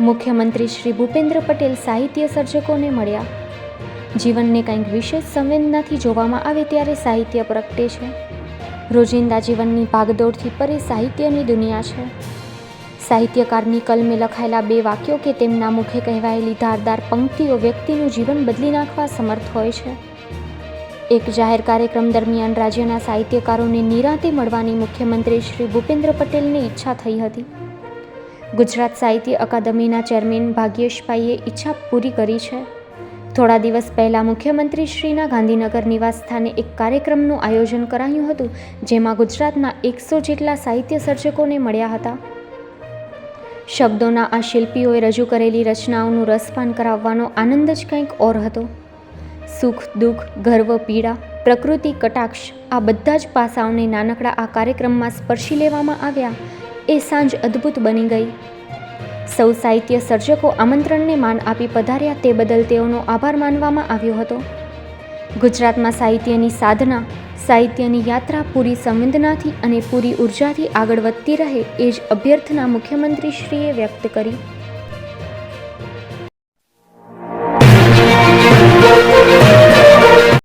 મુખ્યમંત્રી શ્રી ભૂપેન્દ્ર પટેલ સાહિત્ય સર્જકોને મળ્યા. જીવનને કંઈક વિશેષ સંવેદનાથી જોવામાં આવે ત્યારે સાહિત્ય પ્રગટે છે. રોજિંદા જીવનની ભાગદોડથી પરે સાહિત્યની દુનિયા છે. સાહિત્યકારની કલમે લખાયેલા બે વાક્યો કે તેમના મુખે કહેવાયેલી ધારદાર પંક્તિઓ વ્યક્તિનું જીવન બદલી નાખવા સમર્થ હોય છે. એક જાહેર કાર્યક્રમ દરમિયાન રાજ્યના સાહિત્યકારોને નિરાંતે મળવાની મુખ્યમંત્રી શ્રી ભૂપેન્દ્ર પટેલની ઈચ્છા થઈ હતી. ગુજરાત સાહિત્ય અકાદમીના ચેરમેન ભાગ્યેશભાઈએ ઈચ્છા પૂરી કરી છે. થોડા દિવસ પહેલાં મુખ્યમંત્રી શ્રીના ગાંધીનગર નિવાસ સ્થાને એક કાર્યક્રમનું આયોજન કરાયું હતું, જેમાં ગુજરાતના એકસો જેટલા સાહિત્ય સર્જકોને મળ્યા હતા. શબ્દોના આ શિલ્પીઓએ રજૂ કરેલી રચનાઓનું રસપાન કરાવવાનો આનંદ જ કંઈક ઓર હતો. સુખ, દુઃખ, ગર્વ, પીડા, પ્રકૃતિ, કટાક્ષ આ બધા જ પાસાઓને નાનકડા આ કાર્યક્રમમાં સ્પર્શી લેવામાં આવ્યા. એ સાંજ અદ્ભુત બની ગઈ. સૌ સાહિત્ય સર્જકો આમંત્રણને માન આપી પધાર્યા તે બદલ તેઓનો આભાર માનવામાં આવ્યો હતો. ગુજરાતમાં સાહિત્યની સાધના, સાહિત્યની યાત્રા પૂરી સંવેદનાથી અને પૂરી ઉર્જાથી આગળ વધતી રહે એ જ અભ્યર્થના મુખ્યમંત્રીશ્રીએ વ્યક્ત કરી.